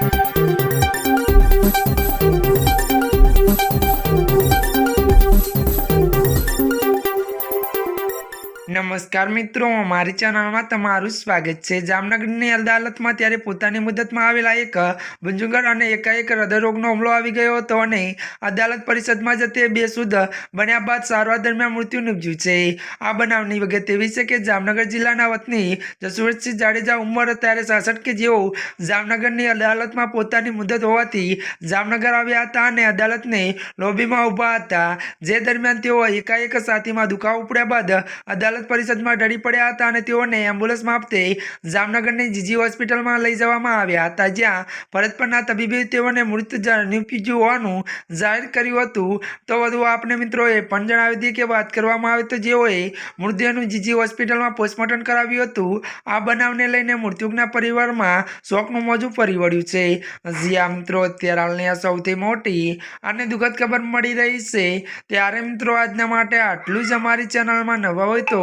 Thank you. નમસ્કાર મિત્રો, મારી ચેનલમાં તમારું સ્વાગત છે. જામનગરની અદાલતમાં ત્યારે પોતાની મુદતમાં આવેલા એક બંજુગર અને એકાએક હૃદયરોગનો હુમલો આવી ગયો હતો અને અદાલત પરિષદમાં જ તે બેસુદ બન્યા બાદ સારવાર દરમિયાન મૃત્યુ નિપજ્યું છે. આ બનાવની વિગત એવી છે કે જામનગર જિલ્લાના વતની જસવંતસિંહ જાડેજા ઉંમર ત્યારે સાસઠ કે જેઓ જામનગરની અદાલતમાં પોતાની મુદત હોવાથી જામનગર આવ્યા હતા અને અદાલતને લોબીમાં ઊભા હતા. જે દરમિયાન તેઓ એકાએક સાથીમાં દુખાવો ઉપડ્યા બાદ અદાલત પરિષદમાં ઢળી પડ્યા હતા અને તેઓને એમ્બ્યુલન્સ મારફતે જામનગરની જીજી હોસ્પિટલમાં લઈ જવામાં આવ્યા હતા, જ્યાં ભરતપરના પરના તબીબે તેઓને મૃત નિપજ્યું હોવાનું જાહેર કર્યું હતું. તો વધુ આપને મિત્રોએ પણ જણાવી હતી કે વાત કરવામાં આવે તો જેઓએ મૃતદેહનું જીજી હોસ્પિટલમાં પોસ્ટમોર્ટમ કરાવ્યું હતું, આ બનાવને લઈને મૃત્યુકના પરિવારમાં શોકનું મોજું ફરી વળ્યું છે. જ્યાં મિત્રો, અત્યારે હાલની આ સૌથી મોટી અને દુઃખદ ખબર મળી રહી છે. ત્યારે મિત્રો, આજના માટે આટલું જ અમારી ચેનલમાં નવા હોય તો